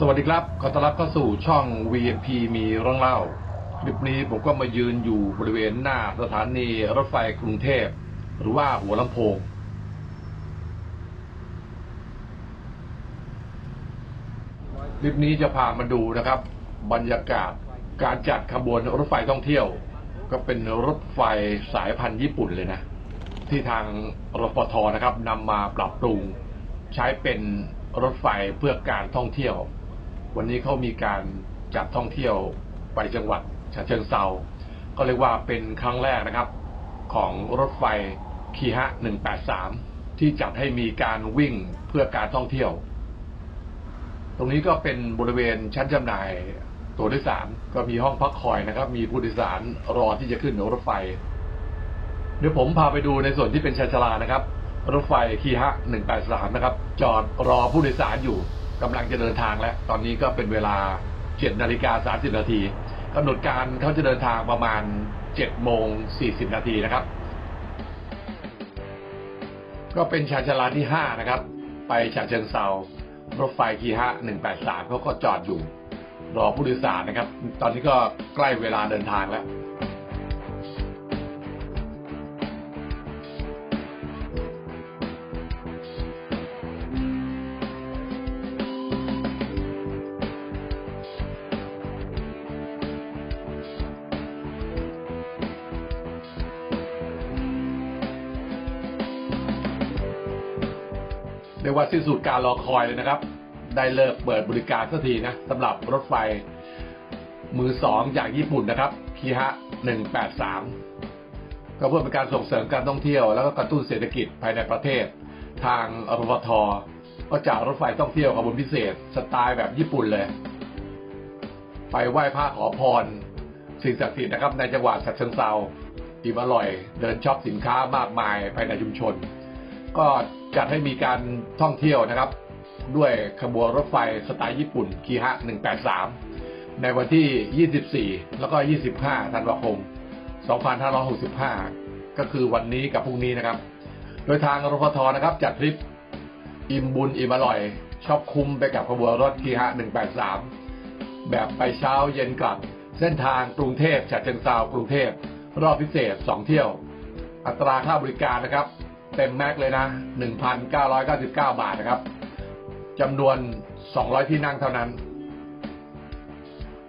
สวัสดีครับ ขอต้อนรับเข้าสู่ช่อง VNP มีเรื่องเล่า คลิปนี้ผมก็มายืนอยู่บริเวณหน้าสถานีรถไฟกรุงเทพ หรือว่าหัวลำโพง คลิปนี้จะพามาดูนะครับ บรรยากาศการจัดขบวนรถไฟท่องเที่ยว ก็เป็นรถไฟสายพันธุ์ญี่ปุ่นเลยนะ ที่ทางรฟทนะครับนำมาปรับปรุง ใช้เป็นรถไฟเพื่อการท่องเที่ยว วันนี้เขามีการจัดท่องเที่ยวไปจังหวัดฉะเชิงเซาก็เรียกว่าเป็นครั้งแรกนะครับ ของรถไฟคีฮะ 183 ที่จัดให้มีการวิ่งเพื่อการท่องเที่ยว ตรงนี้ก็เป็นบริเวณชั้นจำหน่ายตัวโดยสารก็มีห้องพักคอยนะครับ มีผู้โดยสารรอที่จะขึ้นรถไฟ เดี๋ยวผมพาไปดูในส่วนที่เป็นชานชลานะครับ รถไฟคีฮะ 183 นะครับ จอดรอผู้โดยสารอยู่ กำลังจะเดินทางแล้ว ตอนนี้ก็เป็นเวลา7นาฬิกา30นาทีกำหนดการเขาจะเดินทางประมาณ7โมง40นาทีนะครับ ก็เป็นชานชาลาที่ 5 นะครับ ไปฉะเชิงเซารถไฟคีฮะ183เขาก็จอดอยู่รอผู้โดยสารนะครับ ตอนนี้ก็ใกล้เวลาเดินทางแล้ว รียกว่าสิ้นสุดการรอคอยเลยนะครับ ได้เลิกเปิดบริการสักทีนะสำหรับรถไฟ มือสองจากญี่ปุ่นนะครับคีฮะ183ก็เพื่อเป็นการส่งเสริมการท่องเที่ยว แล้วก็กระตุ้นเศรษฐกิจภายในประเทศ ทางอรฟทก็จัดรถไฟท่องเที่ยวขบวนพิเศษ สไตล์แบบญี่ปุ่นเลย ไปไหว้พระขอพร สิ่งศักดิ์สิทธิ์นะครับ ในจังหวัดฉะเชิงเซาอิ่มอร่อย เดินช็อปสินค้ามากมายภายในชุมชน ก็จัดให้มีการท่องเที่ยวนะครับ ด้วยขบวนรถไฟสไตล์ญี่ปุ่นคีฮะ 183 ในวันที่ 24 แล้วก็ 25 ธันวาคม 2565 ก็คือวันนี้กับพรุ่งนี้นะครับ โดยทางรพทนะครับจัดทริปอิ่มบุญอิ่มอร่อยชอบคุ้มไปกับขบวนรถคีฮะ 183 แบบไปเช้าเย็นกลับ เส้นทางกรุงเทพฉะเชิงเซากรุงเทพรอบพิเศษ 2 เที่ยว อัตราค่าบริการนะครับ เต็มแม็กเลยนะ 1,999 บาทนะครับจำนวน 200 ที่นั่งเท่านั้น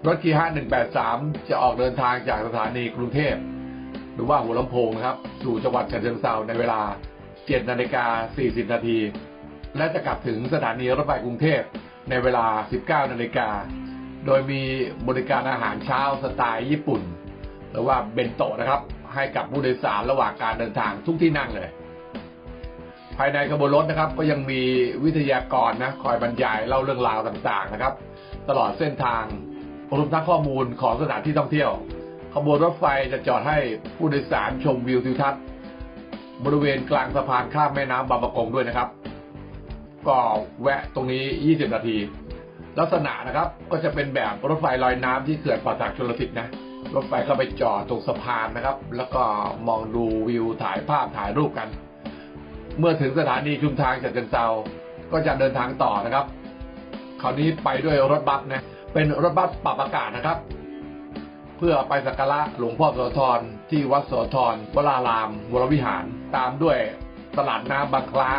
รถคีฮะ183 จะออกเดินทางจากสถานีกรุงเทพ หรือว่าหัวลำโพงนะครับ สู่จังหวัดฉะเชิงเซาในเวลา 7 นาฬิกา 40 นาที และจะกลับถึงสถานีรถไฟกรุงเทพในเวลา 19 นาฬิกา โดยมีบริการอาหารเช้าสไตล์ญี่ปุ่น หรือว่าเบนโตะนะครับ ให้กับผู้โดยสารระหว่างการเดินทางทุกที่นั่งเลย ภายในขบวนรถนะครับ ก็ยังมีวิทยากรนะคอยบรรยายเล่าเรื่องราวต่างๆนะครับ ตลอดเส้นทางรวมทั้งข้อมูลของสถานที่ท่องเที่ยว ขบวนรถไฟจะจอดให้ผู้โดยสารชมวิวทิวทัศน์ บริเวณกลางสะพานข้ามแม่น้ำบางประกงด้วยนะครับ ก็แวะตรงนี้ 20 นาที ลักษณะนะครับก็จะเป็นแบบรถไฟลอยน้ำที่เขื่อนป่าสักชลสิทธิ์นะรถไฟเข้าไปจอดตรงสะพานนะครับ แล้วก็มองดูวิวถ่ายภาพถ่ายรูปกัน เมื่อถึงสถานีชุมทางจากเชิงเซาก็จะเดินทางต่อนะครับ คราวนี้ไปด้วยรถบัสนะเป็นรถบัสปรับอากาศนะครับ เพื่อไปสักการะหลวงพ่อโสธรที่วัดโสธรวราราม วรวิหาร ตามด้วยตลาดน้ำบางคล้า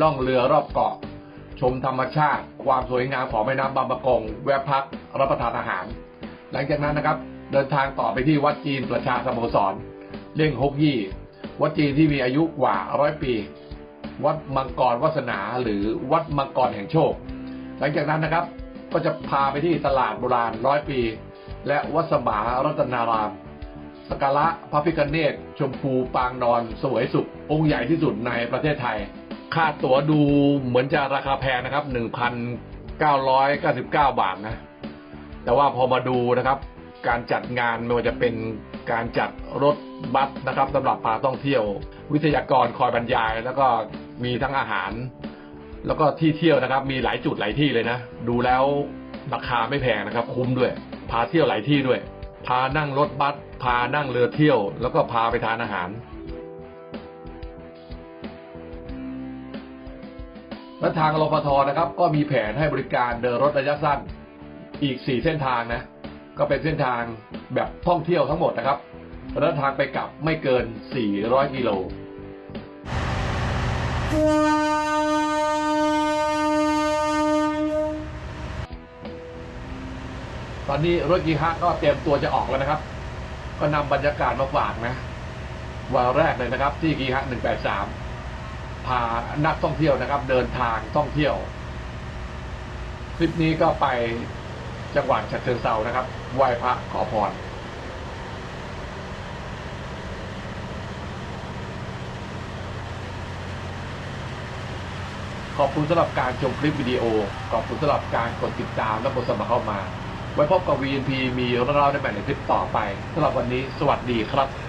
ล่องเรือรอบเกาะ ชมธรรมชาติ ความสวยงามของแม่น้ำบางประกง แวะพักรับประทานอาหาร หลังจากนั้นนะครับ เดินทางต่อไปที่วัดจีนประชาสโมสรเล่งฮกยี่ วัดจีนที่มีอายุกว่าร้อยปี วัดมังกรวัสนาหรือวัดมังกรแห่งโชค หลังจากนั้นนะครับก็จะพาไปที่ตลาดโบราณร้อยปี และวัดสมารัตนารามสกการะพระพิฆเนศชมพูปางนอนสวยสุข องค์ใหญ่ที่สุดในประเทศไทย ค่าตั๋วดูเหมือนจะราคาแพงนะครับ 1,999 บาทนะ แต่ว่าพอมาดูนะครับ การจัดงานไม่ว่าจะเป็นการจัดรถบัสนะครับสำหรับพาท่องเที่ยว วิทยากรคอยบรรยาย แล้วก็มีทั้งอาหาร แล้วก็ที่เที่ยวนะครับ มีหลายจุดหลายที่เลยนะ ดูแล้วราคาไม่แพงนะครับ คุ้มด้วย พาเที่ยวหลายที่ด้วย พานั่งรถบัสพานั่งเรือเที่ยว แล้วก็พาไปทานอาหารและทางรพทนะครับ ก็มีแผนให้บริการเดินรถระยะสั้นอีก 4 เส้นทางนะ ก็เป็นเส้นทางแบบท่องเที่ยวทั้งหมดนะครับระยะทางไปกลับไม่เกิน 400 กิโลตอนนี้รถกีฮะก็เตรียมตัวจะออกแล้วนะครับ ก็นำบรรยากาศมาฝากนะวันแรกเลยนะครับ ที่กีฮะ183 พานักท่องเที่ยวนะครับ เดินทางท่องเที่ยว คลิปนี้ก็ไปจังหวัดฉะเชิงเซานะครับ ไหว้พระขอพรขอบคุณสำหรับการชมคลิปวิดีโอ ขอบคุณสำหรับการกดติดตามและกดสมัครเข้ามา ไว้พบกับ VNP มีเรื่องราวในแบบในคลิปต่อไปสำหรับวันนี้ สวัสดีครับ